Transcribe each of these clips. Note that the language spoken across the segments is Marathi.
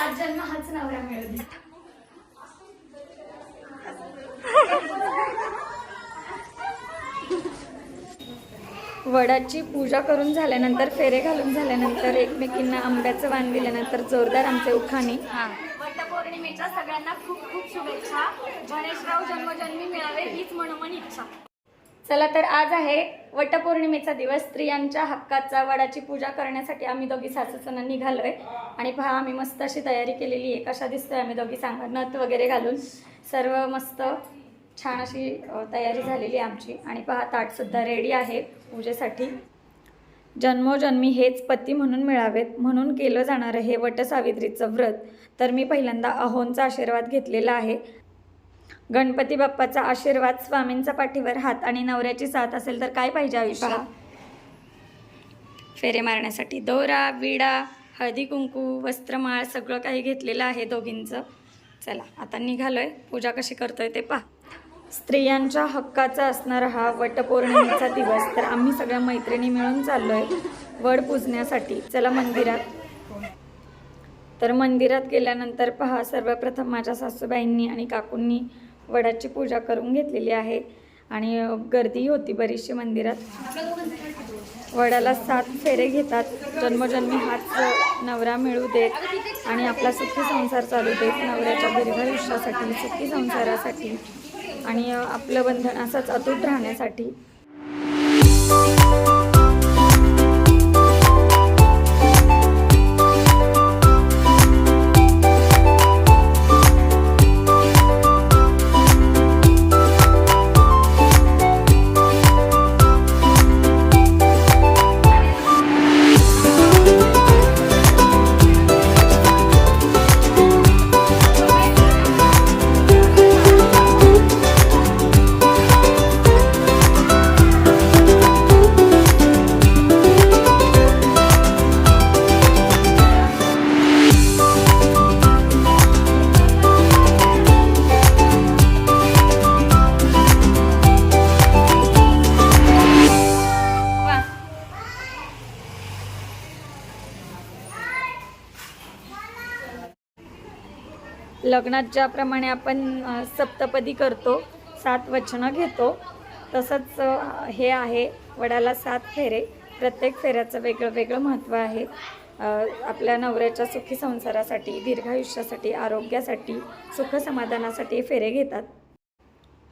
सात जन्म हाच नवरा मिळू दे वडाची पूजा करून झाल्यानंतर फेरे घालून झाल्यानंतर एकमेकींना आंब्याचं वाण दिल्यानंतर जोरदार आमचे उखाणे. वटपौर्णिमेच्या सगळ्यांना खूप खूप शुभेच्छा. गणेशराव जन्मजन्मी मिळावे हीच मनोमन इच्छा. चला तर आज आहे वटपौर्णिमेचा दिवस. स्त्रियांच्या हक्काचा वडाची पूजा करण्यासाठी आम्ही दोघी सासूसना निघालोय. आणि पहा आम्ही मस्त अशी तयारी केलेली आहे. कशा दिसतोय आम्ही दोघी सांगा. नथ वगैरे घालून सर्व मस्त छान अशी तयारी झालेली आहे आमची. आणि पहा ताटसुद्धा रेडी आहे पूजेसाठी. जन्मोजन्मी हेच पती म्हणून मिळावेत. म्हणून केलं जाणारं हे वटसावित्रीचं व्रत. तर मी पहिल्यांदा अहोंचा आशीर्वाद घेतलेला आहे. गणपती बाप्पाचा आशीर्वाद स्वामींचा पाठीवर हात आणि नवऱ्याची साथ असेल तर काय पाहिजे आयुष्यात? फेरे मारण्यासाठी दोरा विडा हळदी कुंकू वस्त्रमाळ सगळं काही घेतलेलं आहे दोघींचं. चला आता निघालोय. पूजा कशी करतोय ते पहा. स्त्रियांच्या हक्काचा असणारा हा वटपौर्णिमेचा दिवस तर आम्ही सगळ्या मैत्रिणी मिळून चाललोय वड पूजण्यासाठी. चला मंदिरात. तर मंदिरात गेल्यानंतर पहा सर्वप्रथम माझ्या सासूबाईंनी आणि काकूंनी वडाची पूजा करून घेतलेली आहे. आणि गर्दी होती बरीचशी मंदिरात. वडाला सात फेरे घेतात. जन्मजन्मी हाच नवरा मिळू देत आणि आपला सुखी संसार चालू देत. नवऱ्याच्या दीर्घायुष्यासाठी सुखी संसारासाठी आणि आपलं बंधन असंच अतूट राहण्यासाठी. लग्नात ज्याप्रमाणे आपण सप्तपदी करतो सात वचनं घेतो तसंच हे आहे वडाला सात फेरे. प्रत्येक फेऱ्याचं वेगळं वेगळं महत्त्व आहे. आपल्या नवऱ्याच्या सुखी संसारासाठी दीर्घायुष्यासाठी आरोग्यासाठी सुखसमाधानासाठी समाधानासाठी फेरे घेतात.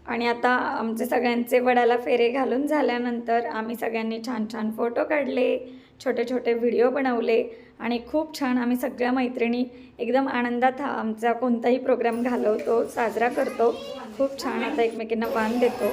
आणि आता आमचे सगळ्यांचे वडाला फेरे घालून झाल्यानंतर आम्ही सगळ्यांनी छान छान फोटो काढले. छोटे छोटे व्हिडिओ बनवले आणि खूप छान आम्ही सगळ्या मैत्रिणी एकदम आनंदात हा आमचा कोणताही प्रोग्राम घालवतो साजरा करतो. खूप छान आता एकमेकींना वाण देतो.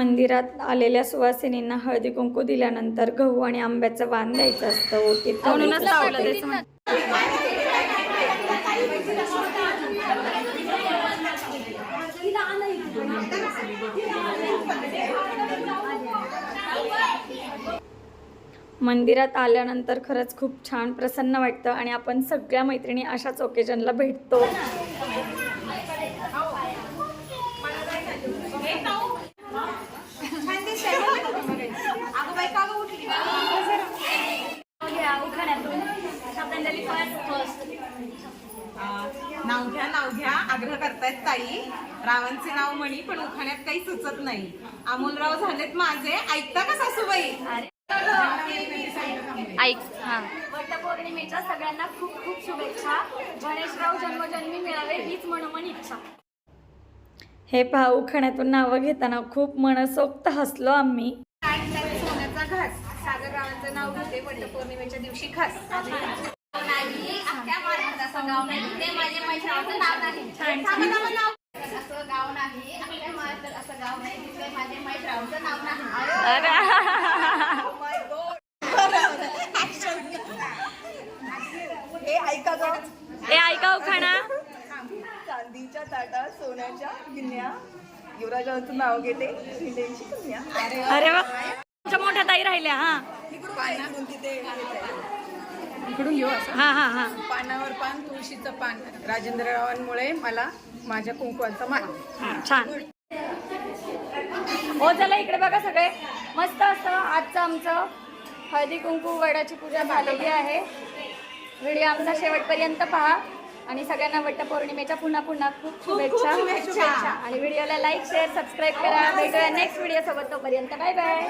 मंदिरात आलेल्या सुवासिनींना हळदी कुंकू दिल्यानंतर गहू आणि आंब्याचं वाण द्यायचं असतं. ओटीत म्हणूनच लावलं मंदिरात आल्यानंतर खरंच खूप छान प्रसन्न वाटतं आणि आपण सगळ्या मैत्रिणी अशाच ओकेजनला भेटतो घ्या, उखाण्यातून श्रद्धांजली फर्स्ट नाव घ्या नाव घ्या. आग्रह करतायत ताई. रावांचे नाव म्हणी पण उखाण्यात काही सुचत नाही. अमोलराव झालेत माझे. ऐकता का सासूबाई? ऐक हा. वटपौर्णिमेच्या सगळ्यांना खूप खूप शुभेच्छा. गणेशराव जन्मजन्मी मिळावे हीच मनोमन इच्छा. हे पहा उखाण्यातून नावं घेताना खूप मनसोक्त हसलो आम्ही. सोन्याचा घास. सागर रावांचं नाव घेते वटपौर्णिमेच्या दिवशी खास गाव नाही. ते माझे मैत्रिणीचं नाव नाही. थांबा, थांबा, नाव. असं गाव नाही. अख्ख्या महाराष्ट्रात असं गाव नाही. तिथे माझे मैत्रिणीचं नाव नाही. हे ऐका उखाणा चांदीच्या ताटात सोन्याच्या गिन्या युवराजांचं नाव घेते. शिंदेची कन्या. अरे वा. तुमच्या मोठ्या ताई राहिल्या हा. तिथे. इकडून घेऊ हा हा हा. पानावर पान तुळशीचं पान. राजेंद्र रावांमुळे मला माझ्या कुंकवाचा मान. छान. हो चला इकडे बघा सगळे. मस्त असं आजचं आमचं हळदी कुंकू वडाची पूजा झालेली आहे. व्हिडिओ आमचा शेवटपर्यंत पहा. आणि सगळ्यांना वटपौर्णिमेच्या पुन्हा पुन्हा खूप शुभेच्छा. शुभेच्छा. आणि व्हिडिओला लाईक शेअर सबस्क्राईब करा. भेटूया नेक्स्ट व्हिडिओ सोबत तोपर्यंत. Bye bye